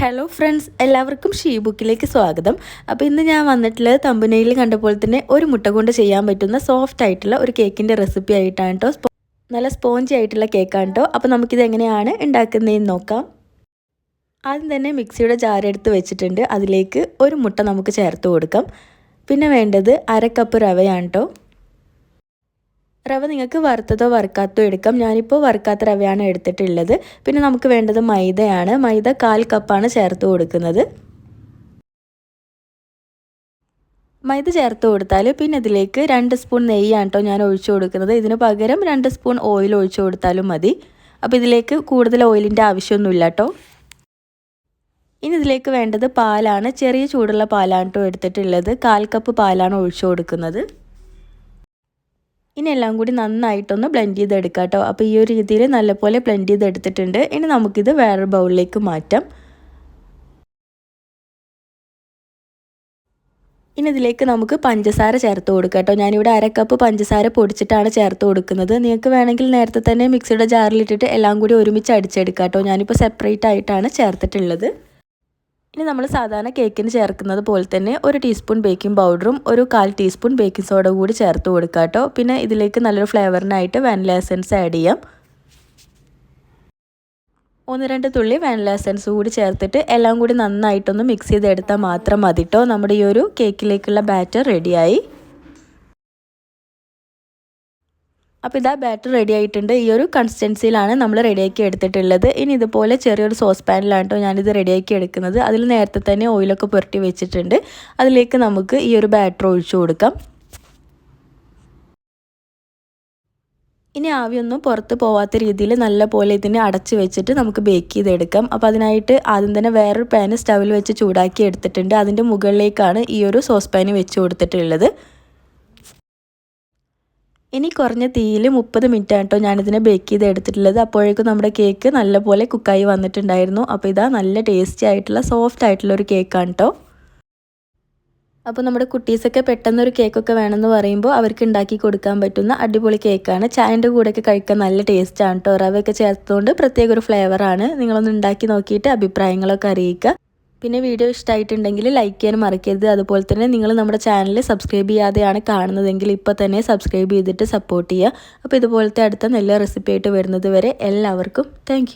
Hello friends എല്ലാവർക്കും she ബുക്കിലേക്ക് സ്വാഗതം. അപ്പോൾ ഇന്ന് ഞാൻ വന്നിട്ടുള്ളത് തമ്പനയിൽ കണ്ടപ്പോൾ തന്നെ ഒരു മുട്ട കൊണ്ട് ചെയ്യാൻ പറ്റുന്ന സോഫ്റ്റ് ആയിട്ടുള്ള ഒരു കേക്കിന്റെ റെസിപ്പി ആയിട്ടാണ് കേട്ടോ നല്ല സ്പോഞ്ചി ആയിട്ടുള്ള കേക്കാണ് കേട്ടോ അപ്പോൾ നമുക്കിത് എങ്ങനെയാണ് ഉണ്ടാക്കുന്നതെന്ന് നോക്കാം. ആദ്യം തന്നെ മിക്സിയുടെ ജാരെടുത്ത് വെച്ചിട്ടുണ്ട്. അതിലേക്ക് ഒരു മുട്ട നമുക്ക് ചേർത്ത് കൊടുക്കാം. പിന്നെ വേണ്ടത് അര കപ്പ് റവയാണ് കേട്ടോ റവ നിങ്ങൾക്ക് വറുത്തതോ വറുക്കാത്തോ എടുക്കാം. ഞാനിപ്പോൾ വറുക്കാത്ത റവയാണ് എടുത്തിട്ടുള്ളത്. പിന്നെ നമുക്ക് വേണ്ടത് മൈദയാണ്. മൈദ കാൽ കപ്പാണ് ചേർത്ത് കൊടുക്കുന്നത്. മൈദ ചേർത്ത് കൊടുത്താൽ പിന്നെ ഇതിലേക്ക് രണ്ട് സ്പൂൺ നെയ്യാണ് കേട്ടോ ഞാൻ ഒഴിച്ചു കൊടുക്കുന്നത്. ഇതിന് പകരം രണ്ട് സ്പൂൺ ഓയിൽ ഒഴിച്ചു കൊടുത്താലും മതി. അപ്പോൾ ഇതിലേക്ക് കൂടുതൽ ഓയിലിന്റെ ആവശ്യമൊന്നുമില്ല കേട്ടോ ഇനി ഇതിലേക്ക് വേണ്ടത് പാലാണ്. ചെറിയ ചൂടുള്ള പാലാണ് കേട്ടോ എടുത്തിട്ടുള്ളത്. കാൽ കപ്പ് പാലാണ് ഒഴിച്ചു കൊടുക്കുന്നത്. ഇനി എല്ലാം കൂടി നന്നായിട്ടൊന്ന് ബ്ലെൻഡ് ചെയ്തെടുക്കാം കേട്ടോ അപ്പോൾ ഈ ഒരു രീതിയിൽ നല്ലപോലെ ബ്ലെൻഡ് ചെയ്തെടുത്തിട്ടുണ്ട്. ഇനി നമുക്കിത് വേറൊരു ബൗളിലേക്ക് മാറ്റാം. ഇനി ഇതിലേക്ക് നമുക്ക് പഞ്ചസാര ചേർത്ത് കൊടുക്കാം കേട്ടോ ഞാനിവിടെ അര കപ്പ് പഞ്ചസാര പൊടിച്ചിട്ടാണ് ചേർത്ത് കൊടുക്കുന്നത്. നിങ്ങൾക്ക് വേണമെങ്കിൽ നേരത്തെ തന്നെ മിക്സിയുടെ ജാറിലിട്ടിട്ട് എല്ലാം കൂടി ഒരുമിച്ച് അടിച്ചെടുക്കാം കേട്ടോ ഞാനിപ്പോൾ സെപ്പറേറ്റ് ആയിട്ടാണ് ചേർത്തിട്ടുള്ളത്. ഇനി നമ്മൾ സാധാരണ കേക്കിന് ചേർക്കുന്നത് പോലെ തന്നെ ഒരു ടീസ്പൂൺ ബേക്കിംഗ് പൗഡറും ഒരു കാൽ ടീസ്പൂൺ ബേക്കിംഗ് സോഡ കൂടി ചേർത്ത് കൊടുക്കുക കേട്ടോ. പിന്നെ ഇതിലേക്ക് നല്ലൊരു ഫ്ലേവറിനായിട്ട് വാനില എസൻസ് ആഡ് ചെയ്യാം. ഒന്ന് രണ്ട് തുള്ളി വാനില എസൻസ് കൂടി ചേർത്തിട്ട് എല്ലാം കൂടി നന്നായിട്ടൊന്ന് മിക്സ് ചെയ്തെടുത്താൽ മാത്രം മതിട്ടോ നമ്മുടെ ഈ ഒരു കേക്കിലേക്കുള്ള ബാറ്റർ റെഡിയായി. അപ്പോൾ ഇതാ ബാറ്റർ റെഡി ആയിട്ടുണ്ട്. ഈ ഒരു കൺസിസ്റ്റൻസിയിലാണ് നമ്മൾ റെഡിയാക്കി എടുത്തിട്ടുള്ളത്. ഇനി ഇതുപോലെ ചെറിയൊരു സോസ് പാനിലാണ് കേട്ടോ ഞാനിത് റെഡിയാക്കി എടുക്കുന്നത്. അതിൽ നേരത്തെ തന്നെ ഓയിലൊക്കെ പുരട്ടി വെച്ചിട്ടുണ്ട്. അതിലേക്ക് നമുക്ക് ഈ ഒരു ബാറ്റർ ഒഴിച്ചു കൊടുക്കാം. ഇനി ആവിയൊന്നും പുറത്ത് പോവാത്ത രീതിയിൽ നല്ല പോലെ ഇതിനെ അടച്ച് വെച്ചിട്ട് നമുക്ക് ബേക്ക് ചെയ്തെടുക്കാം. അപ്പോൾ അതിനായിട്ട് ആദ്യം തന്നെ വേറൊരു പാന് സ്റ്റവിൽ വെച്ച് ചൂടാക്കി എടുത്തിട്ടുണ്ട്. അതിന്റെ മുകളിലേക്കാണ് ഈ ഒരു സോസ് പാന് വെച്ച് കൊടുത്തിട്ടുള്ളത്. ഇനി കുറഞ്ഞ തീയിൽ മുപ്പത് മിനിറ്റ് കേട്ടോ ഞാനിതിനെ ബേക്ക് ചെയ്ത് എടുത്തിട്ടുള്ളത് അപ്പോഴേക്കും നമ്മുടെ കേക്ക് നല്ലപോലെ കുക്കായി വന്നിട്ടുണ്ടായിരുന്നു. അപ്പോൾ ഇതാ നല്ല ടേസ്റ്റി ആയിട്ടുള്ള സോഫ്റ്റ് ആയിട്ടുള്ള ഒരു കേക്കാണ് കേട്ടോ അപ്പോൾ നമ്മുടെ കുട്ടീസൊക്കെ പെട്ടെന്നൊരു കേക്കൊക്കെ വേണമെന്ന് പറയുമ്പോൾ അവർക്ക് ഉണ്ടാക്കി കൊടുക്കാൻ പറ്റുന്ന അടിപൊളി കേക്കാണ് ചായന്റെ കൂടെയൊക്കെ കഴിക്കാൻ നല്ല ടേസ്റ്റാണ് കേട്ടോ റവയൊക്കെ ചേർത്തുകൊണ്ട് പ്രത്യേക ഒരു ഫ്ലേവറാണ് നിങ്ങളൊന്ന് ഉണ്ടാക്കി നോക്കിയിട്ട് അഭിപ്രായങ്ങളൊക്കെ അറിയിക്കുക. പിന്നെ വീഡിയോ ഇഷ്ടമായിട്ടുണ്ടെങ്കിൽ ലൈക്ക് ചെയ്യാൻ മറക്കരുത്. അതുപോലെ തന്നെ നിങ്ങൾ നമ്മുടെ ചാനൽ സബ്സ്ക്രൈബ് ചെയ്യാതെയാണ് കാണുന്നതെങ്കിൽ ഇപ്പോൾ തന്നെ സബ്സ്ക്രൈബ് ചെയ്തിട്ട് സപ്പോർട്ട് ചെയ്യുക. അപ്പോൾ ഇതുപോലത്തെ അടുത്ത നല്ല റെസിപ്പി ആയിട്ട് വരുന്നത് വരെ എല്ലാവർക്കും താങ്ക്